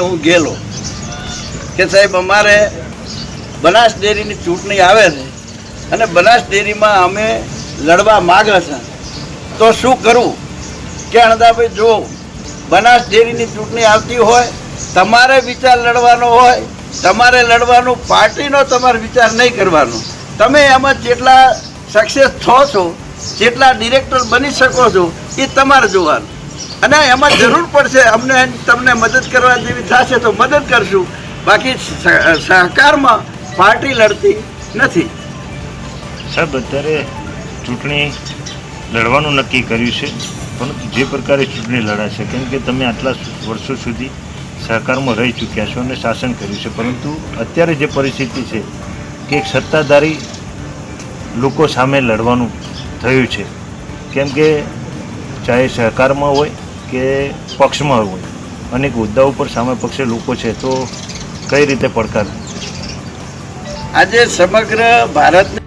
હું ગયેલો. કે સાહેબ, અમારે બનાસ ડેરીની ચૂંટણી આવે છે અને બનાસ ડેરીમાં અમે લડવા માગે છે તો શું કરવું કે અણદાભાઈ જો બનાસ ડેરીની ચૂંટણી આવતી હોય, તમારે વિચાર લડવાનો હોય, તમારે લડવાનું પાર્ટીનો તમારે વિચાર નહીં કરવાનો. તમે એમાં જેટલા સક્સેસ થો છો, જેટલા ડિરેક્ટર બની શકો છો, એ તમારે જોવાનું. અને એમાં જરૂર પડશે અમને તમને મદદ કરવા જેવી થશે તો મદદ કરશું. બાકી સહકારમાં પાર્ટી લડતી નથી. સાહેબ, અત્યારે ચૂંટણી લડવાનું નક્કી કર્યું છે પરંતુ જે પ્રકારે ચૂંટણી લડાશે કેમ કે તમે આટલા વર્ષો સુધી સહકારમાં રહી ચૂક્યા છો અને શાસન કર્યું છે, પરંતુ અત્યારે જે પરિસ્થિતિ છે કે એક સત્તાધારી લોકો સામે લડવાનું થયું છે, કેમ કે ચાહે સહકારમાં હોય કે પક્ષમાં હોય અનેક હોદ્દાઓ પર સામે પક્ષે લોકો છે, તો કઈ રીતે પડકાર? આજે સમગ્ર ભારતની